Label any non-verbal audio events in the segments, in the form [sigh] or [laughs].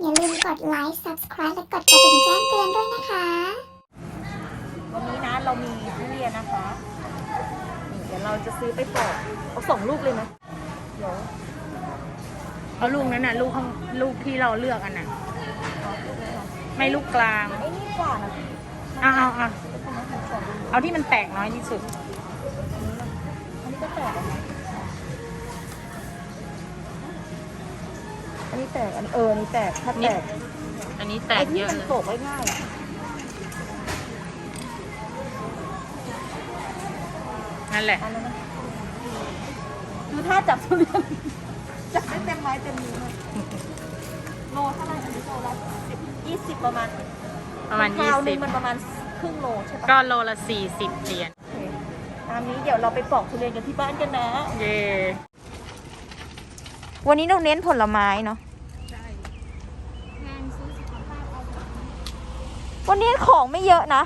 อย่าลืมกดไลค์ subscribe และกดกระดิ่งแจ้งเตือนด้วยนะคะ วันนี้นะเรามีทุเรียนนะคะนี่เดี๋ยวเราจะซื้อไปปอกเอาสองลูกเลยไหมเดี๋ยวเอาลูกนั้นน่ะลูกข้างลูกที่เราเลือกอันน่ะไม่ลูกกลางไอ้นี่กว่านะพี่เอาเอาเอาทำไมถึงสองลูกเอาที่มันแตกน้อยที่สุด อันนี้ก็แตกแล้วนะ นนี้แตกอันเอออันนี้แตกถ้าแตกอันนี้แตกไอ้เยที่อะมันเลยโปกไว้ง่ายอะนั่นแหละ อันนั้นนะคือถ้าจับทุเรียนจับได้เต็มไม้เต็มมือเลยโลเท่าไหร่อันนี้โลละสิบยี่สิบประมาณประมาณคยี่ราวหนึสิงบมันประมาณครึ่งโลใช่ปะก็โลละสี่สิบเหรียญโอเคตามนี้เดี๋ยวเราไปปอกทุเรียนกันที่บ้านกันนะ เย่วันนี้เราเน้นผลไม้เนาะ วันนี้ของไม่เยอะนะ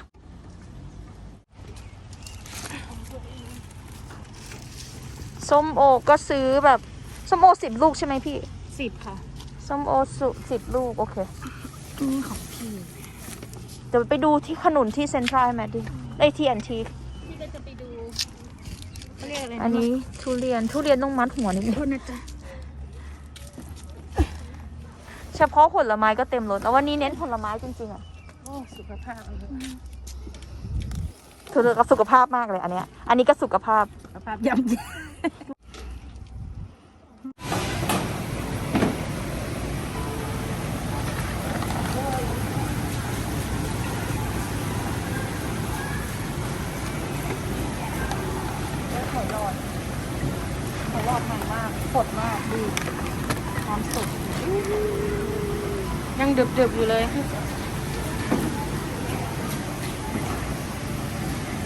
ส้มโอก็ซื้อแบบส้มโอสิบลูกใช่ไหมพี่สิบค่ะส้มโอสุสิบลูก โอเค นี่ของพี่ เดี๋ยวไปดูที่ขนุนที่เซ็นทรัลแมดดิไอทีแอนทีพี่ก็จะไปดูเขาเรียกอะไรอันนี้ทุเรียนทุเรียนต้องมัดหัวนิดนึง โทษนะจ๊ะเฉพาะผลไม้ก็เต็มรถแล้ววันนี้เน้นผลไม้จริงๆอะโอ้ สุขภาพถือกับสุขภาพมากเลยอันเนี้ย อันนี้ก็สุขภาพ สุขภาพย่ำแย่หอยหลอดหอยหลอดใหม่มากสดมากดีความสดยังดึบๆอยู่เลย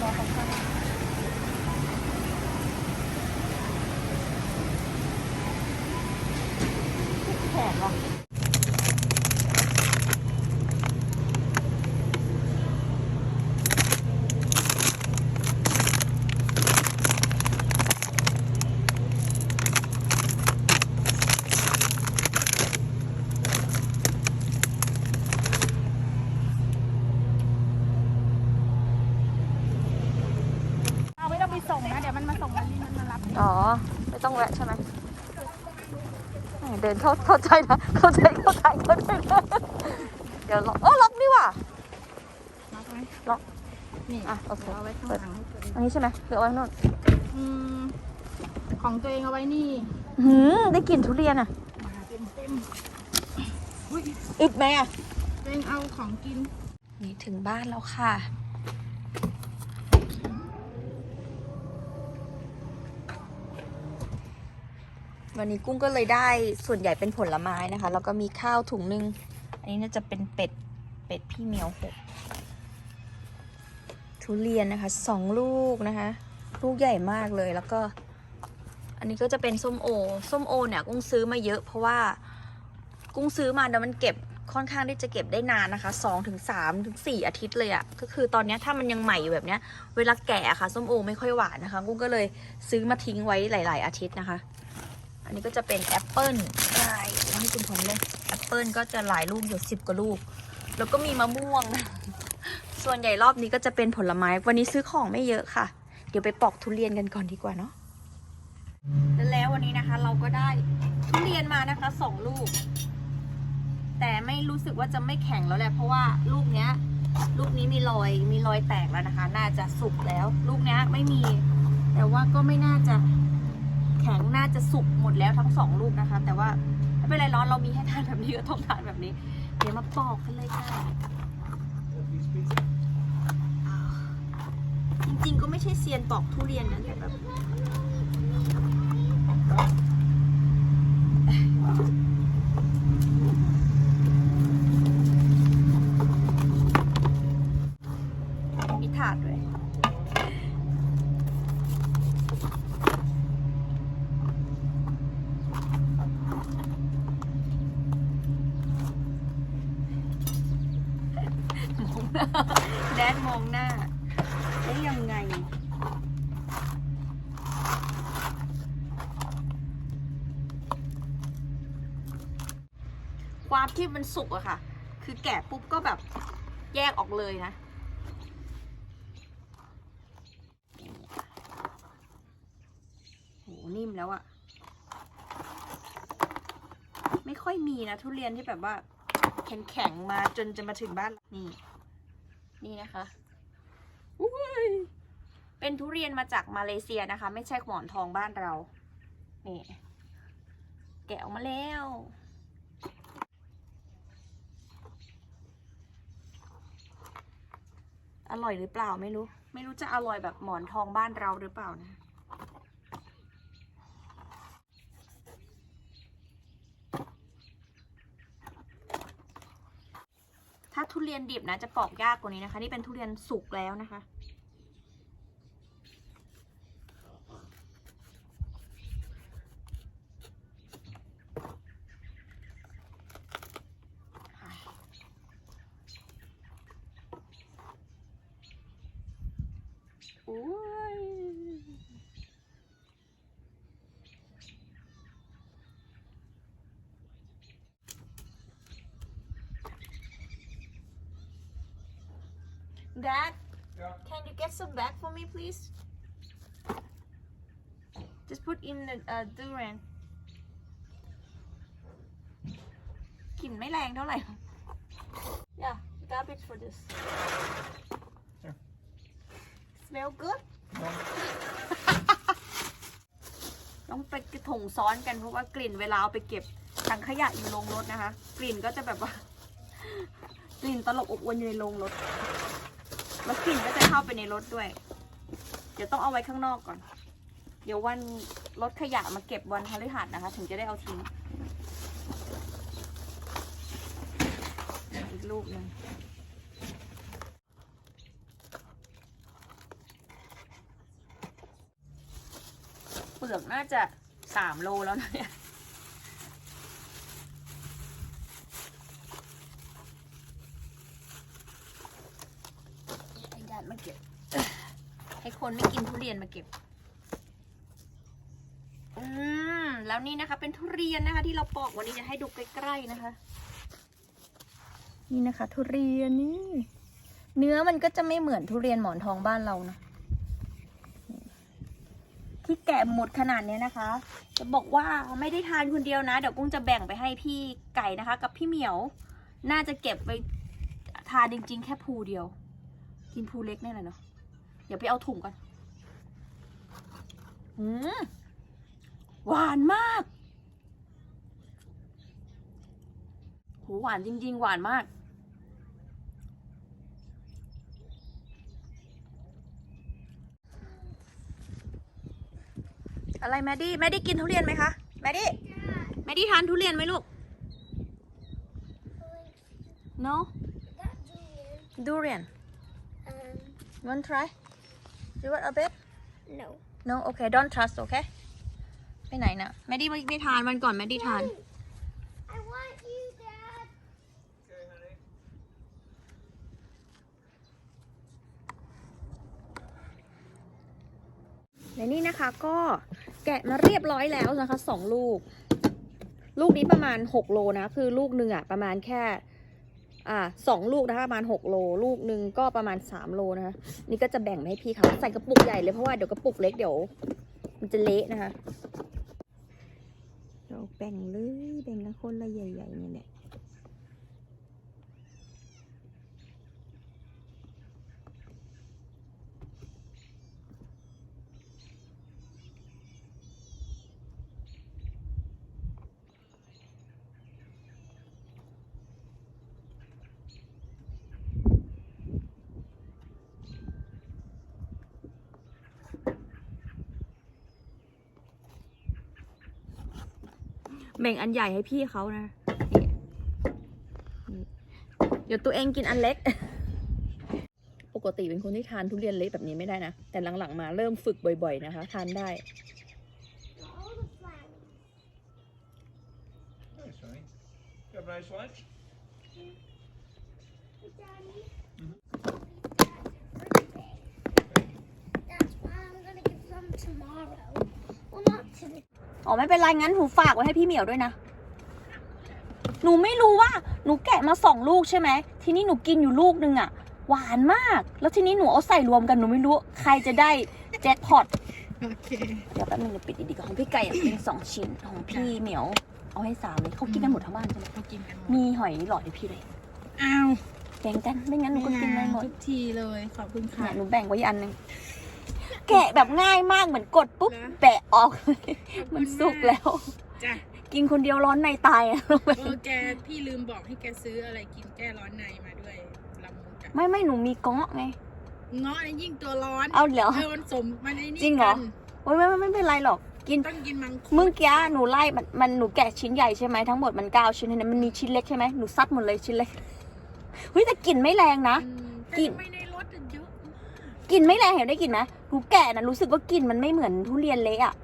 รอเขาข้างแขกว่ะเอาไม่ต้องไปส่งนะ เดี๋ยวมันมาส่งวันนี้มันมารับ อ๋อ ไม่ต้องแวะใช่ไหมแหม่ เดินเข้าเข้าใจนะเข้าใจเข้าใจเข้าใจนะเดี๋ยวล็อกโอ้ล็อกนี่ว่ะล็อกไหมล็อกนี่อะโอเคเอาไว้ข้างหลังให้ตัวเองอันนี้ใช่ไหมหรือเอาไว้นู่นอืมของตัวเองเอาไว้นี่หืมได้กลิ่นทุเรียนอะมาเต็มเต็มอึดไหมอะๆตัวเองเอาของกิน นี่ถึงบ้านแล้วค่ะ วันนี้กุ้งก็เลยได้ส่วนใหญ่เป็นผลไม้นะคะ แล้วก็มีข้าวถุงหนึง อันนี้น่าจะเป็นเป็ด เป็ดพี่เหมียวหกทุเรียนนะคะสองลูกนะคะ ลูกใหญ่มากเลยแล้วก็ อันนี้ก็จะเป็นส้มโอ ส้มโอเนี่ยกุ้งซื้อมาเยอะ เพราะว่ากุ้งซื้อมาแล้วมันเก็บค่อนข้างที่จะเก็บได้นานนะคะสองถึงสามถึงสี่อาทิตย์เลยอะ่ะ ก็คือตอนนี้ถ้ามันยังใหม่อยู่แบบเนี้ย เวลาแก่ะค่ะ ส้มโอไม่ค่อยหวานนะคะ กุ้งก็เลยซื้อมาทิ้งไว้หลาย ๆ อาทิตย์นะคะ อันนี้ก็จะเป็นแอปเปิ้ลใช่ให้คุณผมเลยแอปเปิ้ลก็จะหลายลูกอยู่สิบกว่าลูก แล้วก็มีมะม่วง ส่วนใหญ่รอบนี้ก็จะเป็นผลไม้ วันนี้ซื้อของไม่เยอะค่ะ เดี๋ยวไปปอกทุเรียนกันก่อนดีกว่าเนาะแล้ววันนี้นะคะ เราก็ได้ทุเรียนมานะคะสองลูก แต่ไม่รู้สึกว่าจะไม่แข็งแล้วแหละเพราะว่าลูกเนี้ย ลูกนี้มีรอยมีรอยแตกแล้วนะคะ น่าจะสุกแล้ว ลูกเนี้ยไม่มี แต่ว่าก็ไม่น่าจะ แข็งน่าจะสุกหมดแล้วทั้งสองลูกนะคะ แต่ว่าไม่เป็นไรร้อนเรามีให้ทานแบบนี้ก็ต้องทานแบบนี้ เดี๋ยวมาปอกกันเลยค่ะ จริงๆก็ไม่ใช่เซียนปอกทุเรียนนะแต่แบบมีถาดด้วย มองหน้า แดดมองหน้าได้ยังไง ความที่มันสุกอะค่ะ คือแกะปุ๊บก็แบบแยกออกเลยนะโหนิ่มแล้วอะไม่ค่อยมีนะทุเรียนที่แบบว่าแข็งๆมาจนจะมาถึงบ้านนี่ นี่นะคะอุ้ยเป็นทุเรียนมาจากมาเลเซียนะคะ ไม่ใช่หมอนทองบ้านเรานี่แกะออกมาแล้วอร่อยหรือเปล่าไม่รู้ ไม่รู้จะอร่อยแบบหมอนทองบ้านเราหรือเปล่านะ ทุเรียนดิบนะจะปอกยากกว่านี้นะคะ นี่เป็นทุเรียนสุกแล้วนะคะโอ้ย Dad, Yeah. can you get some bag for me, please? Just put in the uh, durian. กลิ่นไม่แรงเท่าไหร่ Yeah, garbage for this. Here. Smell good? No. ต้องไปกระถงซ้อนกันเพราะว่ากลิ่นเวลาเอาไปเก็บถังขยะอยู่โรงรถนะคะ กลิ่นก็จะแบบว่า กลิ่นตลบอบอวนอยู่ในโรงรถ แล้วกลิ่นก็จะเข้าไปในรถด้วย เดี๋ยวต้องเอาไว้ข้างนอกก่อน เดี๋ยววันรถขยะมาเก็บวันพฤหัสนะคะ ถึงจะได้เอาทิ้ง อีกลูกหนึ่งเปลือกน่าจะสามโลแล้วนะเนี่ย ให้ญาติมาเก็บ ให้คนไม่กินทุเรียนมาเก็บ อืม แล้วนี่นะคะ เป็นทุเรียนนะคะ ที่เราปอกวันนี้จะให้ดูใกล้ๆนะคะ นี่นะคะ ทุเรียนนี่ เนื้อมันก็จะไม่เหมือนทุเรียนหมอนทองบ้านเรานะที่แกะหมดขนาดเนี้ยนะคะ จะบอกว่าไม่ได้ทานคนเดียวนะ เดี๋ยวกุ้งจะแบ่งไปให้พี่ไก่นะคะ กับพี่เหมียว น่าจะเก็บไว้ทานจริง ๆ แค่ภูเดียว กินภูเล็กแน่เลยเนาะ ดี๋ยวไปเอาถุงก่อนอืมหวานมากโหหวานจริง ๆ หวานมาก อะไรแมดดี้แมดดี้กินทุเรียนไหมคะแมดดี้แมดดี้ทานทุเรียนไหมลูก no durian Um, you want try you want a bit no. no okay don't trust okay ไปไหนนะแมดดี้ไม่ไม่ทานวันก่อนแมดดี้ทาน I want you, Dad. Okay, honey. และนี่นะคะก็แกะมาเรียบร้อยแล้วนะคะสองลูก ลูกนี้ประมาณหกโลนะ คือลูกหนึ่งอะประมาณแค่ อ่าสองลูกนะคะประมาณหกโล ลูกหนึ่งก็ประมาณสามโลนะคะ นี่ก็จะแบ่งให้พี่เขาใส่กระปุกใหญ่เลยเพราะว่าเดี๋ยวกระปุกเล็กเดี๋ยว มันจะเละนะคะ เราแบ่งเลยแบ่งกันคนละใหญ่ๆนี่แหละ แบ่งอันใหญ่ให้พี่เขานะนี่นี่เดี๋ยวตัวเองกินอันเล็ก ปกติเป็นคนที่ทานทุเรียนเล็กแบบนี้ไม่ได้นะ แต่หลังๆมาเริ่มฝึกบ่อย ๆ นะคะ ทานได้ All the flowers. Nice, honey. You have a nice lunch? Daddy. Mhm. Dad's birthday. That's why I'm gonna give them tomorrow. Well, not today. อ๋อไม่เป็นไรงั้นหูฝากไว้ให้พี่เหมียวด้วยนะ หนูไม่รู้ว่าหนูแกะมาสองลูกใช่ไหม ทีนี้หนูกินอยู่ลูกนึงอะหวานมาก แล้วทีนี้หนูเอาใส่รวมกันหนูไม่รู้ ใครจะได้แจ็คพอตโอเค เดี๋ยวแป๊บนึงเดี๋ยวปิดดีๆก่อนของพี่ไก่อะเป็นสองชิ้นของพี่เหมียว เอาให้สามเลยเขากินกันหมดทั้งบ้านใช่ไหมเขากินกันหมดมีหอยหลอดให้พี่เลยอ้าวแบ่งกันไม่งั้นหนูก็กินไม่หมดทุกทีเลยขอบคุณค่ะเนี่ยหนูแบ่งไว้อีกอันหนึง แกะแบบง่ายมากเหมือนกดปุ๊บนะแปะออกเลยมันสุกแล้ว จ้ะกินคนเดียวร้อนในตายอะเออแกพี่ลืมบอกให้แกซื้ออะไรกินแก้ร้อนในมาด้วยลำมุกอะไม่ไม่หนูมีก้อไง เงาะนี่ยิ่งตัวร้อนเอาเหรอ เออมันสมมันไอ้นี่จริงเหรอ กันโอ้ยไม่ไม่ไม่เป็นไรหรอก กิน ต้องกินมังคุดเมื่อกี้หนูไล่มันมันหนูแกะชิ้นใหญ่ใช่ไหมทั้งหมดมันเก้าชิ้นเนี่ยมันมีชิ้นเล็กใช่ไหมหนูซัดหมดเลยชิ้นเล็กเฮ้ยแต่กลิ่นไม่แรงนะ อืมแต่กินทำไม่ในรถอะเยอะมากกลิ่นไม่แรงเห็นได้กลิ่นไหม หนูแกะนะรู้สึกว่ากลิ่นมันไม่เหมือนทุเรียนเละอะ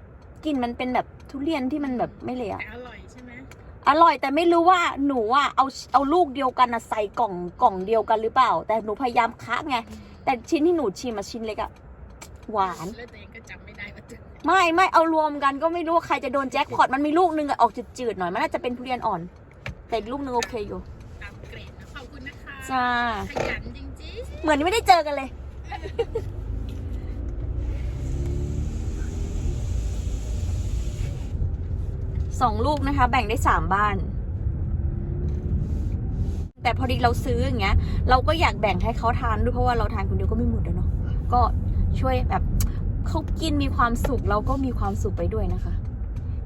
กลิ่นมันเป็นแบบทุเรียนที่มันแบบไม่เละอะแต่อร่อยใช่ไหมอร่อยแต่ไม่รู้ว่าหนูอะเอาเอาลูกเดียวกันอะใส่กล่องกล่องเดียวกันหรือเปล่า แต่หนูพยายามคะไงอืมแต่ชิ้นที่หนูชิมอะชิ้นเล็กอะหวานแล้วตัวเองก็จำไม่ได้ว่าจะไม่ไม่เอารวมกันก็ไม่รู้ว่าใครจะโดนแจ็คพอตมันมีลูกนึงอะออกจืดๆหน่อยมันน่าจะเป็นทุเรียนอ่อน แต่อีกลูกนึงโอเคอยู่ตามเกรดนะขอบคุณนะคะจ้าขยันจริงเหมือนไม่ได้เจอกันเลย สองลูกนะคะ แบ่งได้สามบ้าน แต่พอดีเราซื้ออย่างเงี้ย เราก็อยากแบ่งให้เขาทานด้วยเพราะว่าเราทานคนเดียวก็ไม่หมดอะเนาะก็ช่วยแบบเขากินมีความสุขเราก็มีความสุขไปด้วยนะคะ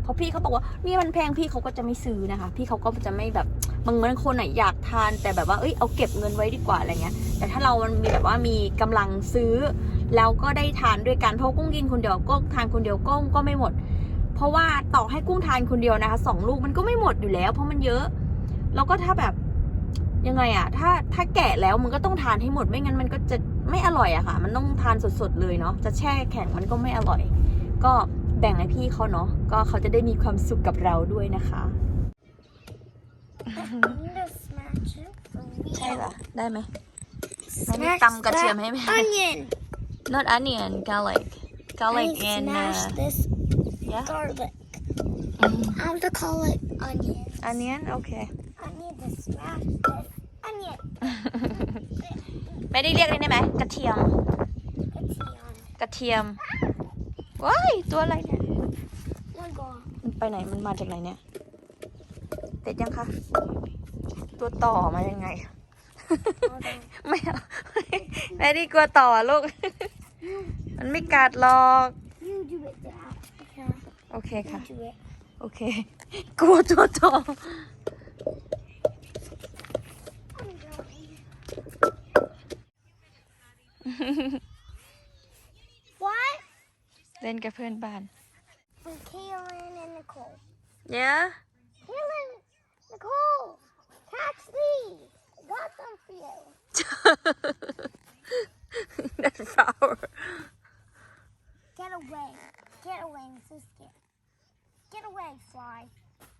เพราะพี่เขาบอกว่านี่มันแพงพี่เขาก็จะไม่ซื้อนะคะ พี่เขาก็จะไม่แบบบางบางคนอะอยากทานแต่แบบว่าเอ้ยเอาเก็บเงินไว้ดีกว่าอะไรเงี้ย แต่ถ้าเรามันมีแบบว่ามีกำลังซื้อ แล้วก็ได้ทานด้วยกันเพราะกุ้งกินคนเดียวก็ทานคนเดียวก็ก็ไม่หมด ราะว่าต่อให้กุ้งทานคนเดียวนะคะสองลูกมันก็ไม่หมดอยู่แล้ว เพราะมันเยอะ แล้วก็ถ้าแบบยังไงอะถ้าถ้าแกะแล้วมันก็ต้องทานให้หมดไม่งั้นมันก็จะไม่อร่อยอะค่ะ มันต้องทานสดๆเลยเนาะจะแช่แข็งมันก็ไม่อร่อย ก็แบ่งให้พี่เขาเนาะก็เขาจะได้มีความสุขกับเราด้วยนะคะ I'm gonna smash it for me. ใช่เหรอได้ไหมไม่ได้ Smash ตำกระเทียมให้ไหม that Onion. not onion garlic I garlic need to and smash uh, this yeah garlic. I have to call it onion. onion okay I need to smash this onion. ไม่ได้เรียกเลยได้ไหมกระเทียม It's on. กระเทียมว้ายตัวอะไรเนี่ย One go. มันไปไหน มันมาจากไหนเนี่ยเด็ดยังคะ ตัวต่อมายังไง Hold on. ไม่เอาแม่ดีกลัวต่อลูก มันไม่กัดหรอก You do it, Dad. Okay. โอเค You ค่ะ do it. โอเค กลัวตัวต่อ I'm going. what? เล่นกับเพื่อนบ้าน [laughs] [laughs] With Kaylin and Nicole. yeah Kaylin, Nicole, catch these. I got them for you. [laughs] that's sour Get away. Get away. I'm so scared. Get away, fly.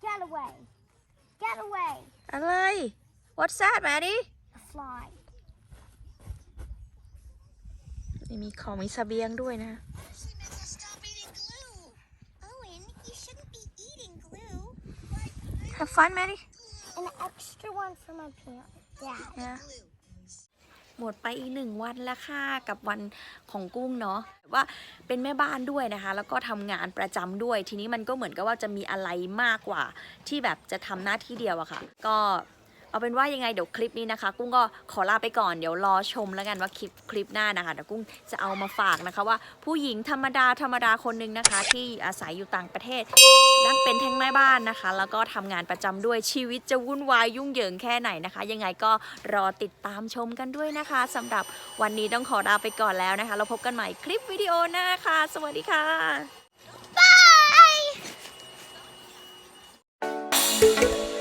Get away. Get away. อะไร what's that Maddie A fly. นี่มีของมีเสบียงด้วยนะ She meant to stop eating glue. Owen, you shouldn't be eating glue. have fun Maddie An extra one for my parents. Dad. yeah หมดไปอีกหนึ่งวันแล้วค่ะกับวันของกุ้งเนาะว่าเป็นแม่บ้านด้วยนะคะ แล้วก็ทำงานประจำด้วย ทีนี้มันก็เหมือนกับว่าจะมีอะไรมากกว่า ที่แบบจะทำหน้าที่เดียวอะค่ะ ก็ เอาเป็นว่ายังไงเดี๋ยวคลิปนี้นะคะ กุ้งก็ขอลาไปก่อนเดี๋ยวรอชมแล้วกันว่าคลิปคลิปหน้านะคะเดี๋ยวกุ้งจะเอามาฝากนะคะว่าผู้หญิงธรรมดาธรรมดาคนหนึ่งนะคะ ที่อาศัยอยู่ต่างประเทศนั่งเป็นแท่งแม่บ้านนะคะ แล้วก็ทำงานประจำด้วยชีวิตจะวุ่นวายยุ่งเหยิงแค่ไหนนะคะ ยังไงก็รอติดตามชมกันด้วยนะคะสำหรับวันนี้ต้องขอลาไปก่อนแล้วนะคะ เราพบกันใหม่คลิปวิดีโอหน้าค่ะ สวัสดีค่ะ Bye!